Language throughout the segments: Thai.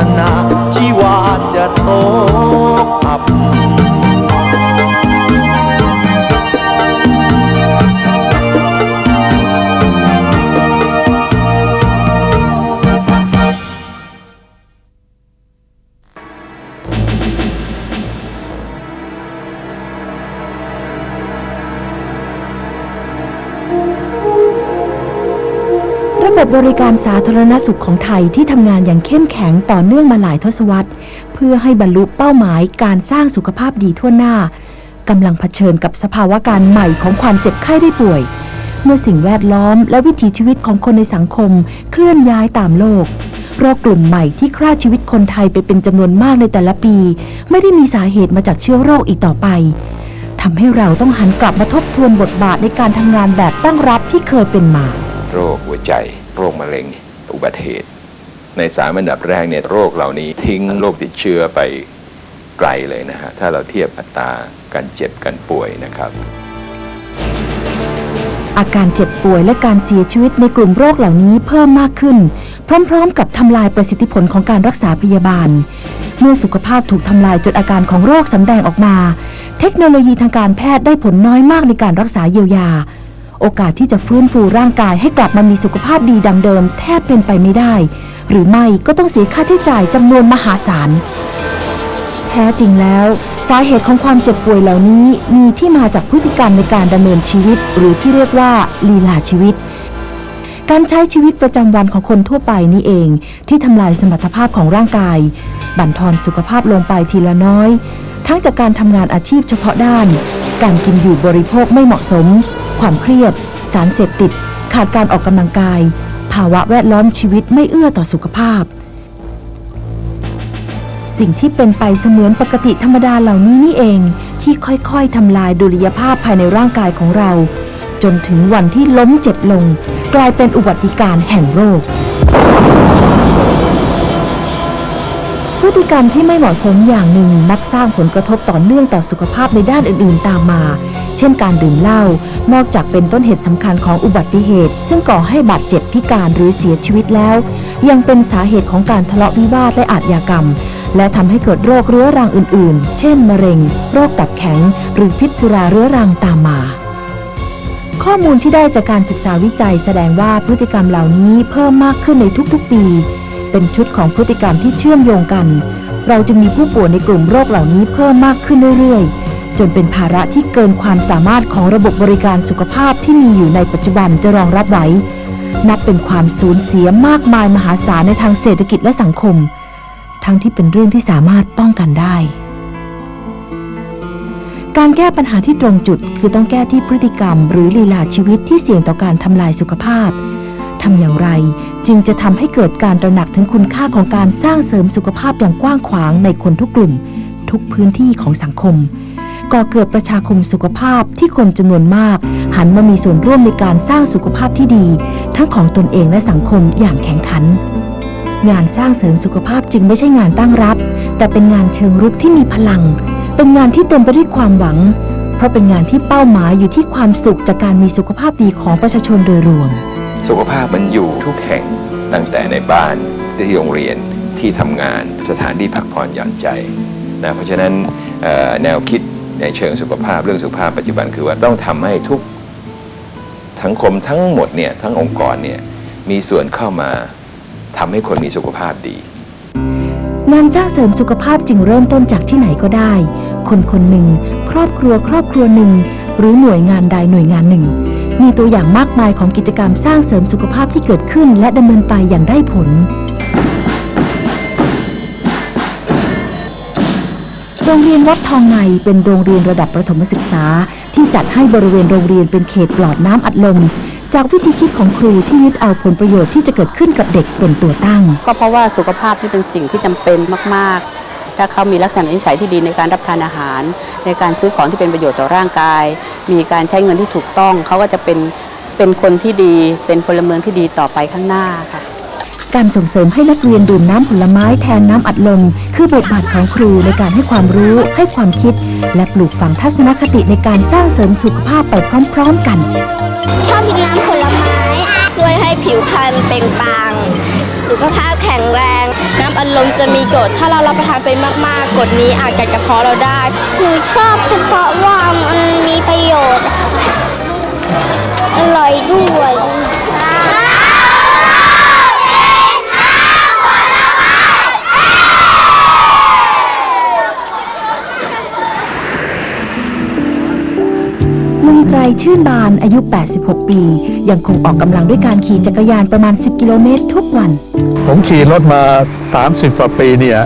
โสาธารณสุขของไทยที่ทำงานอย่างเข้มแข็งต่อเนื่องมาหลายทศวรรษ เพื่อให้บรรลุเป้าหมายการสร้างสุขภาพดีทั่วหน้ากำลังเผชิญกับสภาวะการใหม่ของความเจ็บไข้ได้ป่วย เมื่อสิ่งแวดล้อมและวิถีชีวิตของคนในสังคม เคลื่อนย้ายตามโลกโรคกลุ่มใหม่ที่ฆ่าชีวิตคนไทยไปเป็นจำนวนมากในแต่ละปี ไม่ได้มีสาเหตุมาจากเชื้อโรคอีกต่อไปทำให้เราต้องหันกลับมาทบทวนบทบาทในการทำงานแบบตั้งรับที่เคยเป็นมา โรคหัวใจ โรคมะเร็งอุบัติเหตุ ในสามอันดับแรกเนี่ยโรคเหล่านี้ทิ้งโรคติดเชื้อไปไกลเลยนะฮะ ถ้าเราเทียบอัตราการเจ็บการป่วยนะครับ อาการเจ็บป่วยและการเสียชีวิตในกลุ่มโรคเหล่านี้เพิ่มมากขึ้น พร้อม ๆ กับทำลายประสิทธิผลของการรักษาพยาบาล เมื่อสุขภาพถูกทำลายจนอาการของโรคสำแดงออกมา เทคโนโลยีทางการแพทย์ได้ผลน้อยมากในการรักษาเยียวยา โอกาสที่จะฟื้นฟูร่างกายให้กลับมามีสุขภาพดีดังเดิม แทบเป็นไปไม่ได้ หรือไม่ก็ต้องเสียค่าใช้จ่ายจำนวนมหาศาลแท้จริงแล้ว สาเหตุของความเจ็บป่วยเหล่านี้มีที่มาจากพฤติกรรมในการดำเนินชีวิต หรือที่เรียกว่าลีลาชีวิต การใช้ชีวิตประจำวันของคนทั่วไปนี่เอง ที่ทำลายสมรรถภาพของร่างกาย บั่นทอนสุขภาพลงไปทีละน้อย ทั้งจากการทำงานอาชีพเฉพาะด้าน การกินอยู่บริโภคไม่เหมาะสม ความเครียด สารเสพติด ขาดการออกกำลังกาย ภาวะแวดล้อมชีวิตไม่เอื้อต่อสุขภาพ สิ่งที่เป็นไปเสมือนปกติธรรมดาเหล่านี้นี่เอง ที่ค่อยๆทำลายดุลยภาพภายในร่างกายของเรา จนถึงวันที่ล้มเจ็บลง กลายเป็นอุบัติการ์แห่งโรคพฤติกรรมที่ไม่เหมาะสมอย่างหนึ่งมักสร้างผลกระทบต่อเนื่องต่อสุขภาพในด้านอื่นๆ ตามมา เช่นการดื่มเหล้านอกจากเป็นต้นเหตุสำคัญของอุบัติเหตุ ซึ่งก่อให้บาดเจ็บพิการหรือเสียชีวิตแล้ว ยังเป็นสาเหตุของการทะเลาะวิวาทและอาชญากรรม และทำให้เกิดโรคเรื้อรังอื่นๆ เช่น มะเร็ง โรคตับแข็ง หรือพิษสุราเรื้อรังตามมาข้อมูลที่ได้จากการศึกษาวิจัยแสดงว่าพฤติกรรมเหล่านี้เพิ่มมากขึ้นในทุกๆ ปี เป็นชุดของพฤติกรรมที่เชื่อมโยงกัน เราจึงมีผู้ป่วยในกลุ่มโรคเหล่านี้เพิ่มมากขึ้นเรื่อยๆ จนเป็นภาระที่เกินความสามารถของระบบบริการสุขภาพที่มีอยู่ในปัจจุบันจะรองรับไว้นับเป็นความสูญเสียมากมายมหาศาลในทางเศรษฐกิจและสังคม ทั้งที่เป็นเรื่องที่สามารถป้องกันได้ การแก้ปัญหาที่ตรงจุดคือต้องแก้ที่พฤติกรรม หรือลีลาชีวิตที่เสี่ยงต่อการทำลายสุขภาพทำอย่างไรจึงจะทำให้เกิดการตระหนักถึงคุณค่าของการสร้างเสริมสุขภาพอย่างกว้างขวางในคนทุกกลุ่ม ทุกพื้นที่ของสังคม ก่อเกิดประชาคมสุขภาพที่คนจำนวนมาก หันมามีส่วนร่วมในการสร้างสุขภาพที่ดี ทั้งของตนเองและสังคมอย่างแข่งขัน งานสร้างเสริมสุขภาพจึงไม่ใช่งานตั้งรับ แต่เป็นงานเชิงรุกที่มีพลัง เป็นงานที่เต็มไปด้วยความหวัง เพราะเป็นงานที่เป้าหมายอยู่ที่ความสุขจากการมีสุขภาพดีของประชาชนโดยรวม สุขภาพมันอยู่ทุกแห่งตั้งแต่ในบ้านที่โรงเรียนที่ทำงานสถานที่พักผ่อนหย่อนใจนะเพราะฉะนั้นแนวคิด ในเชิงสุขภาพเรื่องสุขภาพปัจจุบันคือว่าต้องทำให้ทุกสังคมทั้งหมดเนี่ยทั้งองค์กรเนี่ยมีส่วนเข้ามาทำให้คนมีสุขภาพดี งานสร้างเสริมสุขภาพจึงเริ่มต้นจากที่ไหนก็ได้ คนคนหนึ่งครอบครัวครอบครัวหนึ่ง หรือหน่วยงานใดหน่วยงานหนึ่ง มีตัวอย่างมากมายของกิจกรรมสร้างเสริมสุขภาพที่เกิดขึ้น และดำเนินไปอย่างได้ผล โรงเรียนวัดทองในเป็นโรงเรียนระดับประถมศึกษา ที่จัดให้บริเวณโรงเรียนเป็นเขตปลอดน้ำอัดลมจากวิธีคิดของครูที่ยึดเอาผลประโยชน์ที่จะเกิดขึ้นกับเด็กเป็นตัวตั้ง ก็เพราะว่าสุขภาพที่เป็นสิ่งที่จำเป็นมาก ๆ ถ้าเขามีลักษณะนิสัยที่ดีในการรับทานอาหาร ในการซื้อของที่เป็นประโยชน์ต่อร่างกาย มีการใช้เงินที่ถูกต้อง เขาก็จะเป็นเป็นคนที่ดี เป็นพลเมืองที่ดีต่อไปข้างหน้าค่ะ การส่งเสริมให้นักเรียนดื่มน้ำผลไม้แทนน้ำอัดลม คือบทบาทของครูในการให้ความรู้ ให้ความคิด และปลูกฝังทัศนคติในการสร้างเสริมสุขภาพไปพร้อมๆกันชอบกินน้ำผลไม้ ช่วยให้ผิวพรรณเปล่งปลั่งสุขภาพแข็งแรง น้ำอัดลมจะมีกรดถ้าเรารับประทานไปมากๆกรดนี้อาจกัดกระเพาะเราได้หนูชอบเพราะว่ามันมีประโยชน์อร่อยด้วย ไตรชื่นบานอายุ 86 ปี ยังคงออกกำลังด้วยการขี่จักรยานประมาณ 10 กิโลเมตรทุกวัน ผมขี่รถมา 30กว่าปีเนี่ย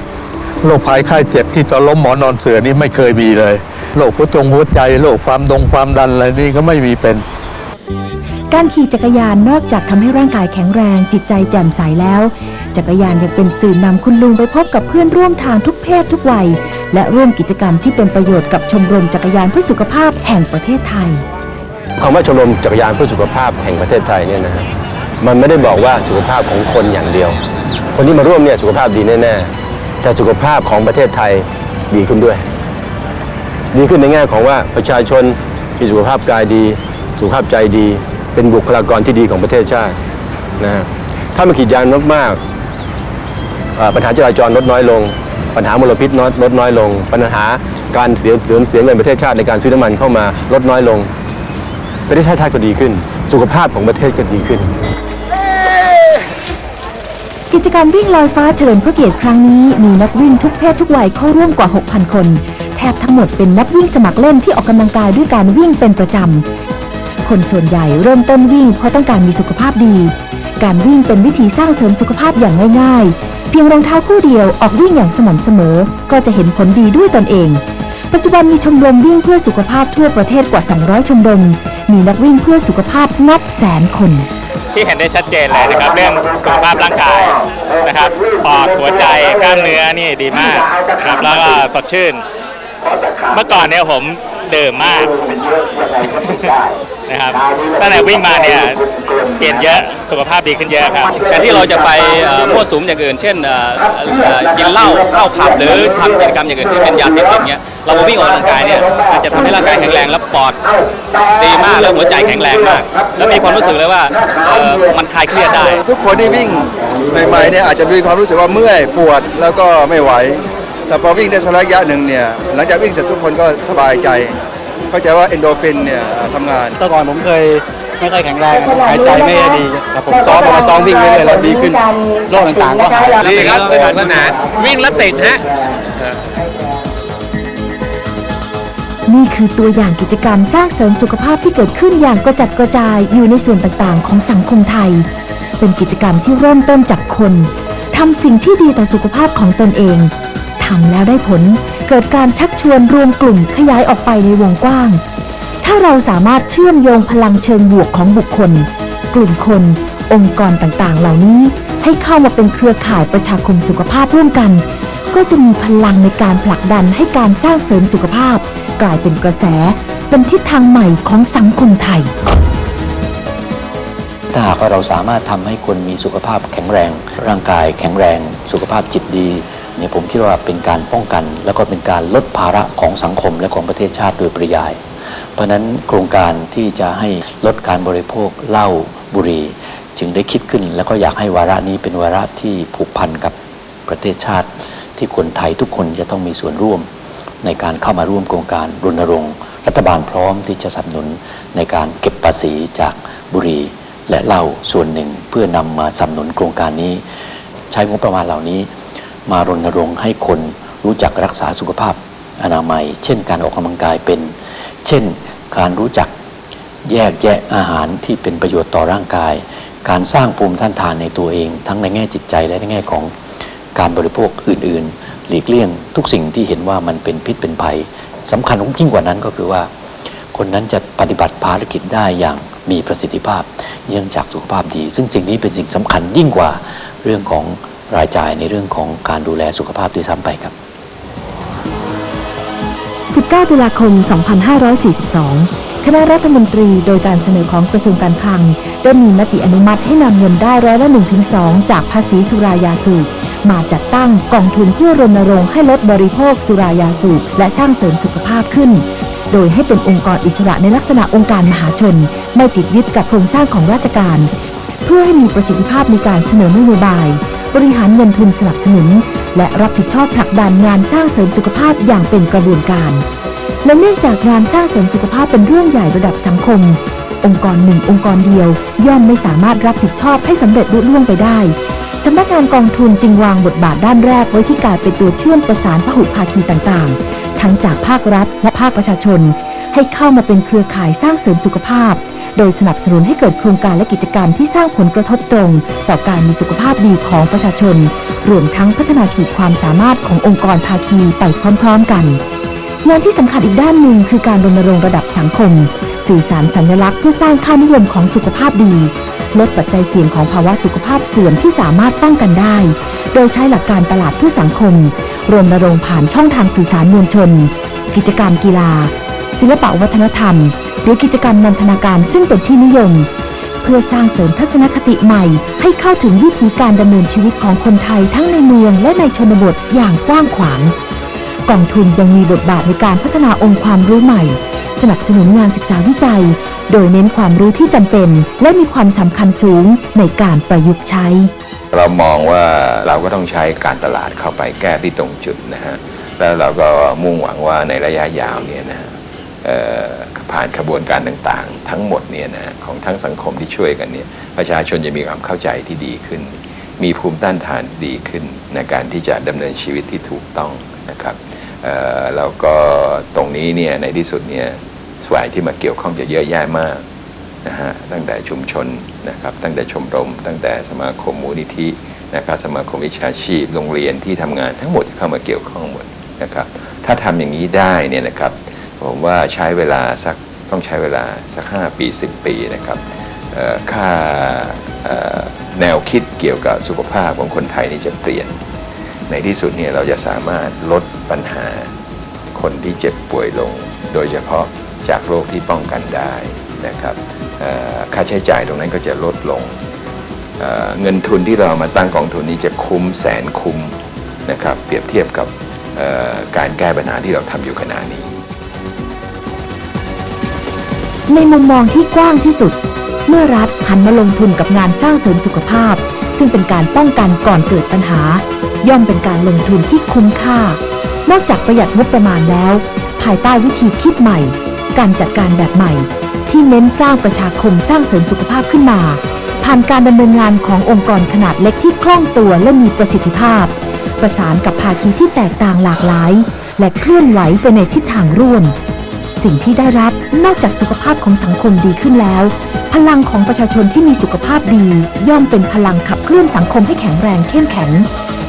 โรคภัยไข้เจ็บที่จะล้มหมอนอนเสือนี่ไม่เคยมีเลยโรคหัวจงหัวใจโรคความดงความดันอะไรนี่ก็ไม่มีเป็น การขี่จักรยานนอกจากทำให้ร่างกายแข็งแรง จิตใจแจ่มใสแล้ว จักรยานยังเป็นสื่อนำคุณลุงไปพบกับเพื่อนร่วมทางทุกเพศทุกวัย และร่วมกิจกรรมที่เป็นประโยชน์กับชมรมจักรยานเพื่อสุขภาพแห่งประเทศไทย คำว่าชมรมจักรยานเพื่อสุขภาพแห่งประเทศไทยเนี่ยนะฮะมันไม่ได้บอกว่าสุขภาพของคนอย่างเดียว คนที่มาร่วมเนี่ยสุขภาพดีแน่ๆแต่สุขภาพของประเทศไทยดีขึ้นด้วย ดีขึ้นในแง่ของว่าประชาชนมีสุขภาพกายดี สุขภาพใจดี เป็นบุคลากรที่ดีของประเทศชาตินะฮะถ้ามาขีดยานมากๆปัญหาจราจรลดน้อยลง ปัญหามลพิษน้อยลดน้อยลง ปัญหาการเสียเสียเสียเงินประเทศชาติในการซื้อน้ำมันเข้ามาลดน้อยลง ประเทศชาติก็ดีขึ้น สุขภาพของประเทศก็ดีขึ้น กิจกรรมวิ่งลอยฟ้าเฉลิมพระเกียรติครั้งนี้มีนักวิ่งทุกเพศทุกวัยเข้าร่วมกว่า 6,000 คน แทบทั้งหมดเป็นนักวิ่งสมัครเล่นที่ออกกำลังกายด้วยการวิ่งเป็นประจำ คนส่วนใหญ่เริ่มต้นวิ่งเพราะต้องการมีสุขภาพดี การวิ่งเป็นวิธีสร้างเสริมสุขภาพอย่างง่าย ๆ เพียงรองเท้าคู่เดียวออกวิ่งอย่างสม่ำเสมอ ก็จะเห็นผลดีด้วยตนเอง ปัจจุบันมีชมรมวิ่งเพื่อสุขภาพทั่วประเทศกว่า 200 ชมรม มีนักวิ่งเพื่อสุขภาพนับแสนคน ที่เห็นได้ชัดเจนเลยนะครับ เรื่องสุขภาพร่างกายนะครับปอดหัวใจกล้ามเนื้อนี่ดีมากนะครับแล้วก็สดชื่น เมื่อก่อนเนี่ยผมเดื่มมากนะครับตั้งแต่วิ่งมาเนี่ย เปลี่ยนเยอะสุขภาพดีขึ้นเยอะครับแทนที่เราจะไปเอ่อมั่วสุมอย่างอื่น เช่นเอ่อเอ่อกินเหล้าเข้าผับหรือทำกิจกรรมอย่างอื่นที่เป็นยาเสพติดเงี้ยเรามาวิ่งออกกำลังกายเนี่ยอาจจะทำให้ร่างกายแข็งแรงและปอดดีมากแล้วหัวใจแข็งแรงมาก แล้วมีความรู้สึกเลยว่าเอ่อมันคลายเครียดได้ ทุกคนที่วิ่งใหม่ๆเนี่ยอาจจะมีความรู้สึกว่าเมื่อยปวดแล้วก็ไม่ไหว แต่พอวิ่งได้สักระยะหนึ่งเนี่ยหลังจากวิ่งเสร็จทุกคนก็สบายใจ เข้าใจว่าเอนโดรฟินเนี่ยทำงาน แต่ก่อนผมเคย ไม่ค่อยแข็งแรงหายใจไม่ค่อยดีแต่ผมซ้อมพอมาซ้อมวิ่งเรื่อยๆแล้วดีขึ้นโรคต่างๆก็หายดีครับสนุกสนานวิ่งแล้วติดฮะนี่คือตัวอย่างกิจกรรมสร้างเสริมสุขภาพที่เกิดขึ้นอย่างกระจัดกระจายอยู่ในส่วนต่างๆ ของสังคมไทย เป็นกิจกรรมที่เริ่มต้นจากคนทำสิ่งที่ดีต่อสุขภาพของตนเองทำแล้วได้ผล เกิดการชักชวนรวมกลุ่มขยายออกไปในวงกว้างถ้าเราสามารถเชื่อมโยงพลังเชิงบวกของบุคคล กลุ่มคน องค์กรต่างๆ เหล่านี้ ให้เข้ามาเป็นเครือข่ายประชาคมสุขภาพร่วมกัน ก็จะมีพลังในการผลักดันให้การสร้างเสริมสุขภาพ กลายเป็นกระแส เป็นทิศทางใหม่ของสังคมไทย ถ้าหากว่าเราสามารถทำให้คนมีสุขภาพแข็งแรง ร่างกายแข็งแรง สุขภาพจิตดีเนี่ยผมคิดว่าเป็นการป้องกัน แล้วก็เป็นการลดภาระของสังคมและของประเทศชาติโดยปริยาย เพราะนั้นโครงการที่จะให้ลดการบริโภคเหล้าบุหรี่จึงได้คิดขึ้น แล้วก็อยากให้วาระนี้เป็นวาระที่ผูกพันกับประเทศชาติ ที่คนไทยทุกคนจะต้องมีส่วนร่วม ในการเข้ามาร่วมโครงการรณรงค์ รัฐบาลพร้อมที่จะสนับสนุนในการเก็บภาษีจากบุหรี่และเหล้าส่วนหนึ่งเพื่อนำมาสนับสนุนโครงการนี้ ใช้งบประมาณเหล่านี้ มารณรงค์ให้คนรู้จักรักษาสุขภาพอนามัย เช่นการออกกำลังกายเป็น เช่น การรู้จักแยกแยะอาหารที่เป็นประโยชน์ต่อร่างกาย การสร้างภูมิต้านทานในตัวเอง ทั้งในแง่จิตใจและในแง่ของการบริโภคอื่น ๆ หลีกเลี่ยงทุกสิ่งที่เห็นว่ามันเป็นพิษเป็นภัยสำคัญยิ่งกว่านั้นก็คือว่า คนนั้นจะปฏิบัติภารกิจได้อย่างมีประสิทธิภาพเนื่องจากสุขภาพดี ซึ่งสิ่งนี้เป็นสิ่งสำคัญยิ่งกว่าเรื่องของรายจ่ายในเรื่องของการดูแลสุขภาพด้วยซ้ำไปครับ 19 ตุลาคม 2542 คณะรัฐมนตรีโดยการเสนอของกระทรวงการคลัง ได้มีมติอนุมัติให้นำเงินได้ร้อยละ 1-2 จากภาษีสุรายาสูบมาจัดตั้งกองทุนเพื่อรณรงค์ให้ลดบริโภคสุรายาสูบและสร้างเสริมสุขภาพขึ้น โดยให้เป็นองค์กรอิสระในลักษณะองค์การมหาชน ไม่ติดยึดกับโครงสร้างของราชการ เพื่อให้มีประสิทธิภาพในการเสนอนโยบาย บริหารเงินทุนสนับสนุน และรับผิดชอบผลักดันงานสร้างเสริมสุขภาพอย่างเป็นกระบวนการ และเนื่องจากงานสร้างเสริมสุขภาพเป็นเรื่องใหญ่ระดับสังคม องค์กรหนึ่งองค์กรเดียว ย่อมไม่สามารถรับผิดชอบให้สำเร็จลุล่วงไปได้สำนักงานกองทุนจึงวางบทบาทด้านแรกไว้ที่การเป็นตัวเชื่อมประสานพหุภาคีต่างๆ ทั้งจากภาครัฐและภาคประชาชน ให้เข้ามาเป็นเครือข่ายสร้างเสริมสุขภาพ โดยสนับสนุนให้เกิดโครงการและกิจกรรมที่สร้างผลกระทบตรง ต่อการมีสุขภาพดีของประชาชน รวมทั้งพัฒนาขีดความสามารถขององค์กรภาคีไปพร้อม ๆ กันงานที่สำคัญอีกด้านหนึ่งคือการรณรงค์ระดับสังคม สื่อสารสัญลักษณ์เพื่อสร้างค่านิยมของสุขภาพดี ลดปัจจัยเสี่ยงของภาวะสุขภาพเสื่อมที่สามารถป้องกันได้ โดยใช้หลักการตลาดเพื่อสังคม รณรงค์ผ่านช่องทางสื่อสารมวลชน กิจกรรมกีฬา ศิลปะวัฒนธรรม หรือกิจกรรมนันทนาการซึ่งเป็นที่นิยม เพื่อสร้างเสริมทัศนคติใหม่ ให้เข้าถึงวิธีการดำเนินชีวิตของคนไทยทั้งในเมืองและในชนบทอย่างกว้างขวาง กองทุนยังมีบทบาทในการพัฒนาองค์ความรู้ใหม่ สนับสนุนงานศึกษาวิจัย โดยเน้นความรู้ที่จำเป็น และมีความสำคัญสูงในการประยุกต์ใช้ เรามองว่าเราก็ต้องใช้การตลาดเข้าไปแก้ที่ตรงจุดนะฮะแล้วเราก็มุ่งหวังว่าในระยะยาวเนี่ยนะฮะเอ่อ ผ่านขบวนการต่างๆ ทั้งหมดเนี่ยนะของทั้งสังคมที่ช่วยกันเนี่ยประชาชนจะมีความเข้าใจที่ดีขึ้น มีภูมิต้านทานดีขึ้นในการที่จะดำเนินชีวิตที่ถูกต้องนะครับแล้วก็ตรงนี้เนี่ยในที่สุดเนี่ยฝ่ายที่มาเกี่ยวข้องจะเยอะแยะมากนะฮะตั้งแต่ชุมชนนะครับตั้งแต่ชมรม ตั้งแต่สมาคมมูลนิธินะครับสมาคมวิชาชีพ โรงเรียนที่ทำงานทั้งหมดจะเข้ามาเกี่ยวข้องหมดนะครับถ้าทำอย่างนี้ได้เนี่ยนะครับผมว่าใช้เวลาสัก ต้องใช้เวลาสัก 5 ปี 10 ปีนะครับค่าแนวคิดเกี่ยวกับสุขภาพของคนไทยนี่จะเปลี่ยน ในที่สุดเนี่ยเราจะสามารถลดปัญหาคนที่เจ็บป่วยลง โดยเฉพาะจากโรคที่ป้องกันได้นะครับค่าใช้จ่ายตรงนั้นก็จะลดลงเงินทุนที่เรามาตั้งกองทุนนี้จะคุ้มแสนคุ้มนะครับเปรียบเทียบกับการแก้ปัญหาที่เราทำอยู่ขณะนี้ ในมุมมองที่กว้างที่สุด เมื่อรัฐหันมาลงทุนกับงานสร้างเสริมสุขภาพ ซึ่งเป็นการป้องกันก่อนเกิดปัญหา ย่อมเป็นการลงทุนที่คุ้มค่า นอกจากประหยัดงบประมาณแล้ว ภายใต้วิธีคิดใหม่ การจัดการแบบใหม่ ที่เน้นสร้างประชาคมสร้างเสริมสุขภาพขึ้นมา ผ่านการดำเนินงานขององค์กรขนาดเล็กที่คล่องตัวและมีประสิทธิภาพ ประสานกับภาคีที่แตกต่างหลากหลาย และเคลื่อนไหวไปในทิศทางร่วม สิ่งที่ได้รับนอกจากสุขภาพของสังคมดีขึ้นแล้ว พลังของประชาชนที่มีสุขภาพดี ย่อมเป็นพลังขับเคลื่อนสังคมให้แข็งแรงเข้มแข็ง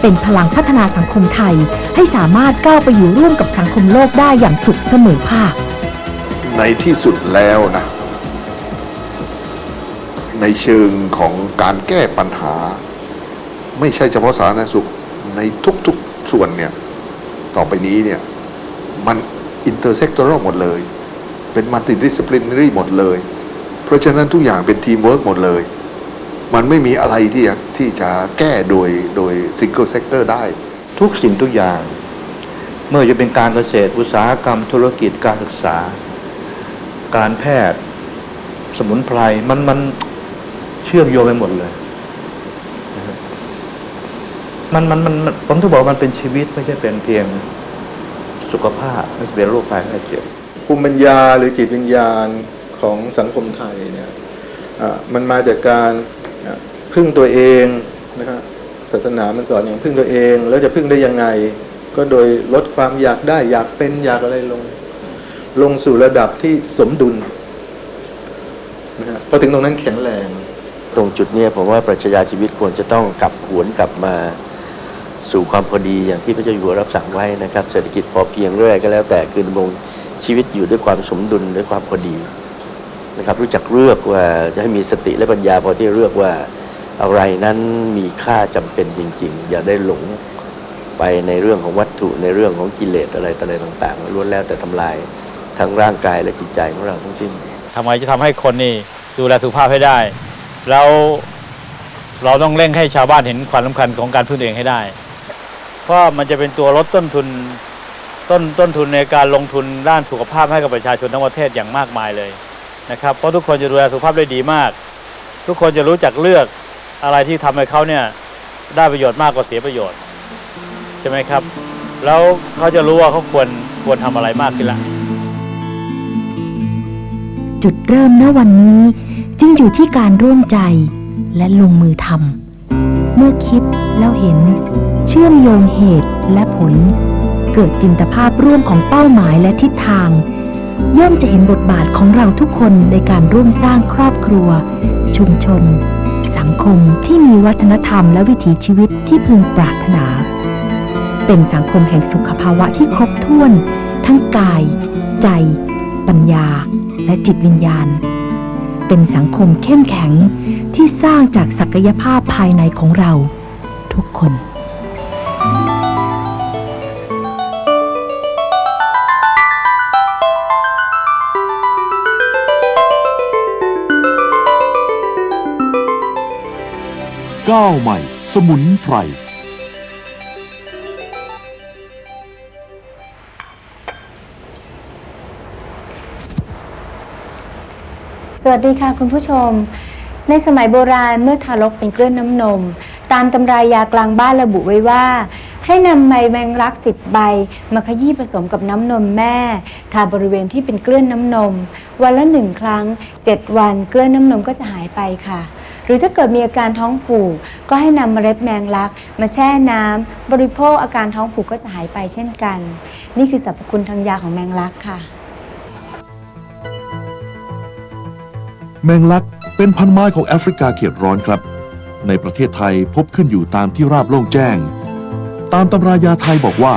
เป็นพลังพัฒนาสังคมไทย ให้สามารถก้าวไปอยู่ร่วมกับสังคมโลกได้อย่างสุขเสมอภาคในที่สุดแล้วนะ ในเชิงของการแก้ปัญหา ไม่ใช่เฉพาะสาธารณสุขในทุกๆส่วนเนี่ย ต่อไปนี้เนี่ย มัน อินเตอร์เซกตอรัลหมดเลย เป็นมัลติดิส c ิ l ลิน r y หมดเลย เพราะฉะนั้นทุกอย่างเป็นทีมเวิร์กหมดเลย มันไม่มีอะไรที่จะที่จะแก้โดยโดยซิงเกิลเซกเตอร์ได้ ทุกสิ่งทุกอย่าง เมื่อจะเป็นการเกษตรอุตสาหกรรมธุรกิจการศึกษา การแพทย์ สมุนไพรมันมันเชื่อมโยงไปหมดเลยมันมันมันผมถึงบอกมันเป็นชีวิตไม่ใช่เป็นเพียง สุขภาพไม่ใช่เป็นโรคภัยไข้เจ็บภูมิปัญญาหรือจิตวิญญาณของสังคมไทยเนี่ยอะมันมาจากการอะพึ่งตัวเองนะฮะสศาสนามันสอนอย่างพึ่งตัวเอง แล้วจะพึ่งได้ยังไง ก็โดยลดความอยากได้อยากเป็นอยากอะไรลง ลงสู่ระดับที่สมดุลนะฮะพอถึงตรงนั้นแข็งแรง ตรงจุดเนี้ยผมว่าปรัชญาชีวิตควรจะต้องกลับหวนกลับมา สู่ความพอดีอย่างที่พระเจ้าอยู่หัวรับสั่งไว้นะครับ เศรษฐกิจพอเพียงเรื่อยก็แล้วแต่คือดำรงชีวิตอยู่ด้วยความสมดุลด้วยความพอดีนะครับรู้จักเลือกว่าจะให้มีสติและปัญญาพอที่เลือกว่าอะไรนั้นมีค่าจำเป็นจริง ๆ อย่าได้หลงไปในเรื่องของวัตถุในเรื่องของกิเลสอะไรต่ไรต่างๆล้วนแล้วแต่ทำลายทั้งร่างกายและจิตใจของเราทั้งสิ้นทำไมจะทำให้คนนี่ดูแลสุขภาพให้ได้แล้วเราต้องเร่งให้ชาวบ้านเห็นความสำคัญของการพึ่งตัวเองให้ได้ เพราะมันจะเป็นตัวลดต้นทุนต้นต้นทุนในการลงทุนด้านสุขภาพให้กับประชาชนทั้งประเทศอย่างมากมายเลยนะครับ เพราะทุกคนจะดูแลสุขภาพได้ดีมาก ทุกคนจะรู้จักเลือกอะไรที่ทำให้เขาเนี่ยได้ประโยชน์มากกว่าเสียประโยชน์ใช่ไหมครับ แล้วเขาจะรู้ว่าเขาควรควรทำอะไรมากขึ้นละจุดเริ่มณวันนี้จึงอยู่ที่การร่วมใจและลงมือทำเมื่อคิด แล้วเห็น เชื่อมโยงเหตุและผล เกิดจินตภาพร่วมของเป้าหมายและทิศทาง ย่อมจะเห็นบทบาทของเราทุกคนในการร่วมสร้างครอบครัว ชุมชน สังคมที่มีวัฒนธรรมและวิถีชีวิตที่พึงปรารถนา เป็นสังคมแห่งสุขภาวะที่ครบถ้วน ทั้งกาย ใจ ปัญญา และจิตวิญญาณ เป็นสังคมเข้มแข็งที่สร้างจากศักยภาพภายในของเรา ทุกคนก้าวใหม่ สมุนไพร สวัสดีค่ะคุณผู้ชม ในสมัยโบราณเมื่อทารกเป็นเกลือนน้ำนม ตามตำรายากลางบ้านระบุไว้ว่า ให้นำใบแมงลักสิบใบ มาขยี้ผสมกับน้ำนมแม่ ทาบริเวณที่เป็นเกลือนน้ำนม วันละหนึ่งครั้ง 7 วันเกลือนน้ำนมก็จะหายไปค่ะ หรือถ้าเกิดมีอาการท้องผูก ก็ให้นำเมล็ดแมงลัก มาแช่น้ำบริโภคอาการท้องผูกก็จะหายไปเช่นกัน นี่คือสรรพคุณทางยาของแมงลักค่ะ แมงลักเป็นพันไม้ของแอฟริกาเขตร้อนครับ ในประเทศไทยพบขึ้นอยู่ตามที่ราบโล่งแจ้ง ตามตำรายาไทยบอกว่า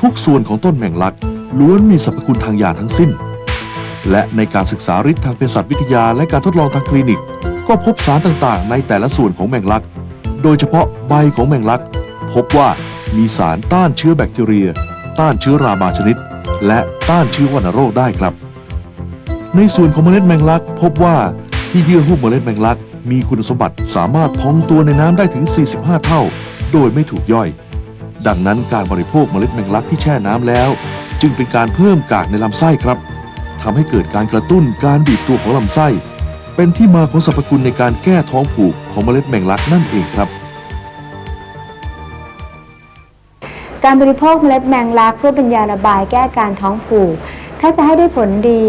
ทุกส่วนของต้นแมงลักล้วนมีสรรพคุณทางยาทั้งสิ้น และในการศึกษาฤทธิ์ทางเภสัชวิทยาและการทดลองทางคลินิก ก็พบสารต่างๆ ในแต่ละส่วนของแมงลัก โดยเฉพาะใบของแมงลัก พบว่ามีสารต้านเชื้อแบคทีเรีย ต้านเชื้อราบาชนิด และต้านเชื้อวัณโรคได้ครับ ในส่วนของเมล็ดแมงลักพบว่าที่เยื่อหุ้มเมล็ดแมงลัก มีคุณสมบัติสามารถพองตัวในน้ำได้ถึง 45 เท่า โดยไม่ถูกย่อย ดังนั้นการบริโภคเมล็ดแมงลักที่แช่น้ำแล้ว จึงเป็นการเพิ่มกากในลำไส้ครับทำให้เกิดการกระตุ้นการบีบตัวของลำไส้ เป็นที่มาของสรรพคุณในการแก้ท้องผูกของเมล็ดแมงลักนั่นเองครับการบริโภคเมล็ดแมงลักเพื่อเป็นยาระบายแก้การท้องผูก ถ้าจะให้ได้ผลดี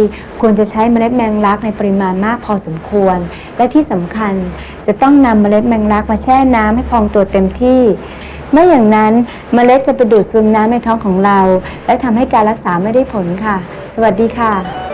ควรจะใช้เมล็ดแมงลักในปริมาณมากพอสมควร และที่สำคัญจะต้องนำเมล็ดแมงลักมาแช่น้ำให้พองตัวเต็มที่ไม่อย่างนั้นเมล็ดจะไปดูดซึมน้ำในท้องของเรา และทำให้การรักษาไม่ได้ผลค่ะ สวัสดีค่ะ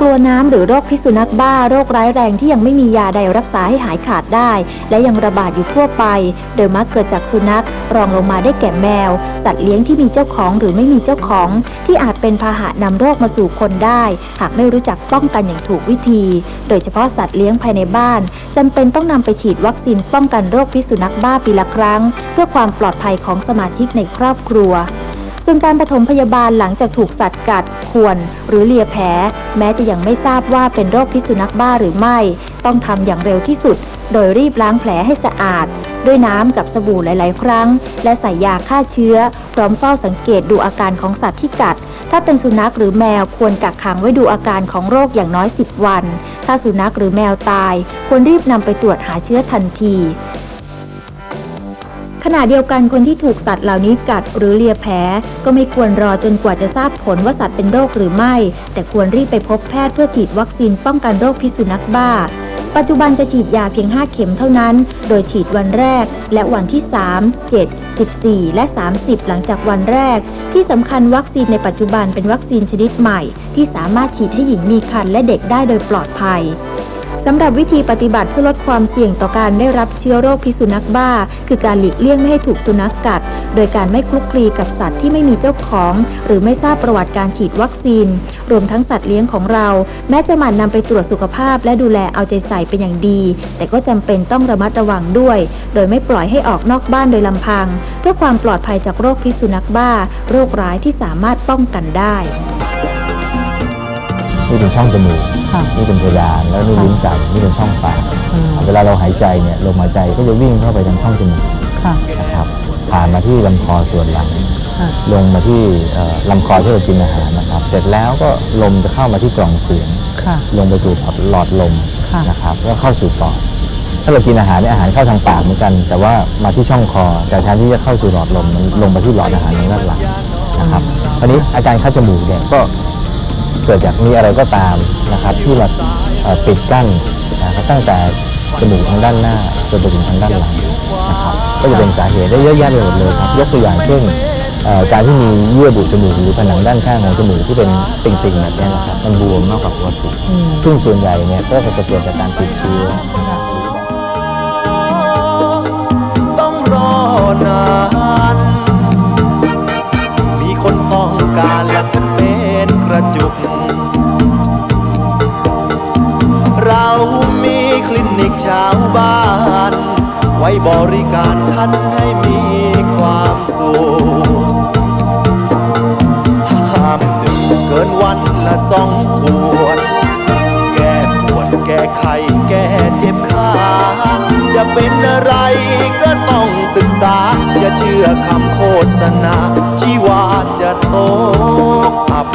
กลัวน้ำหรือโรคพิษสุนัขบ้าโรคร้ายแรงที่ยังไม่มียาใดรักษาให้หายขาดได้ และยังระบาดอยู่ทั่วไป โดยมักเกิดจากสุนัข รองลงมาได้แก่แมว สัตว์เลี้ยงที่มีเจ้าของหรือไม่มีเจ้าของ ที่อาจเป็นพาหะนำโรคมาสู่คนได้ หากไม่รู้จักป้องกันอย่างถูกวิธี โดยเฉพาะสัตว์เลี้ยงภายในบ้านจำเป็นต้องนำไปฉีดวัคซีนป้องกันโรคพิษสุนัขบ้าปีละครั้ง เพื่อความปลอดภัยของสมาชิกในครอบครัว ส่วนการปฐมพยาบาลหลังจากถูกสัตว์กัดข่วน หรือเลียแผล แม้จะยังไม่ทราบว่าเป็นโรคพิษสุนัขบ้าหรือไม่ ต้องทำอย่างเร็วที่สุด โดยรีบล้างแผลให้สะอาด ด้วยน้ำกับสบู่หลาย ๆ ครั้ง และใส่ยาฆ่าเชื้อ พร้อมเฝ้าสังเกตดูอาการของสัตว์ที่กัด ถ้าเป็นสุนัขหรือแมวควรกักขังไว้ดูอาการของโรคอย่างน้อย 10 วัน ถ้าสุนัขหรือแมวตาย ควรรีบนำไปตรวจหาเชื้อทันที ขณะเดียวกันคนที่ถูกสัตว์เหล่านี้กัดหรือเลียแผลก็ไม่ควรรอจนกว่าจะทราบผลว่าสัตว์เป็นโรคหรือไม่ แต่ควรรีบไปพบแพทย์เพื่อฉีดวัคซีนป้องกันโรคพิษสุนัขบ้า ปัจจุบันจะฉีดยาเพียง 5 เข็มเท่านั้น โดยฉีดวันแรก และวันที่ 3 7 14 และ 30 หลังจากวันแรก ที่สำคัญวัคซีนในปัจจุบันเป็นวัคซีนชนิดใหม่ ที่สามารถฉีดให้หญิงมีครรภ์และเด็กได้โดยปลอดภัย สำหรับวิธีปฏิบัติเพื่อลดความเสี่ยงต่อการได้รับเชื้อโรคพิษสุนัขบ้า คือการหลีกเลี่ยงไม่ให้ถูกสุนัขกัด โดยการไม่คลุกคลีกับสัตว์ที่ไม่มีเจ้าของ หรือไม่ทราบประวัติการฉีดวัคซีน รวมทั้งสัตว์เลี้ยงของเรา แม้จะหมั่นนำไปตรวจสุขภาพ และดูแลเอาใจใส่เป็นอย่างดี แต่ก็จำเป็นต้องระมัดระวังด้วย โดยไม่ปล่อยให้ออกนอกบ้านโดยลำพัง เพื่อความปลอดภัยจากโรคพิษสุนัขบ้า โรคร้ายที่สามารถป้องกันได้นี่เป็นช่องจมูก นี่เป็นเพดานแล้วนี่ลิ้นไก่นี่เป็นช่องปากเวลาเราหายใจเนี่ยลมหายใจก็จะวิ่งเข้าไปทางช่องจมูกนะครับผ่านมาที่ลำคอส่วนหลัง ลงมาที่เอ่อลำคอที่เรากินอาหารนะครับ เสร็จแล้วก็ลมจะเข้ามาที่กล่องเสียง ลงไปสู่หลอดลมนะครับแล้วเข้าสู่ปอดถ้าเรากินอาหารเนี่ยอาหารเข้าทางปากเหมือนกัน แต่ว่ามาที่ช่องคอแต่แทนที่จะเข้าสู่หลอดลมมันลงไปที่หลอดอาหารในด้านหลังนะครับอันนี้อาการคัดจมูกเนี่ยก็ เกิดจากมีอะไรก็ตามนะครับ ที่มาเอ่อปิดกั้นนะครับตั้งแต่จมูกทางด้านหน้าจนไปถึงทางด้านหลังนะครับก็จะเป็นสาเหตุได้เยอะแยะไปหมดเลยครับยกตัวอย่างเช่นเอ่อการที่มีเยื่อบุจมูกหรือผนังด้านข้างของจมูกที่เป็นติ่งๆแบบเนี้ยนะครับมันบวมมากกว่าปกติซึ่งส่วนใหญ่เนี่ยก็จะเกิดจากการติดเชื้อต้องรอนาน ชาวบ้าน ไว้บริการท่านให้มีความสุขห้ามดื่มเกินวันละสองขวด แก้ปวดแก้ไขแก้เจ็บขาจะเป็นอะไรก็ต้องศึกษา อย่าเชื่อคำโฆษณาชีวาจะตกอับ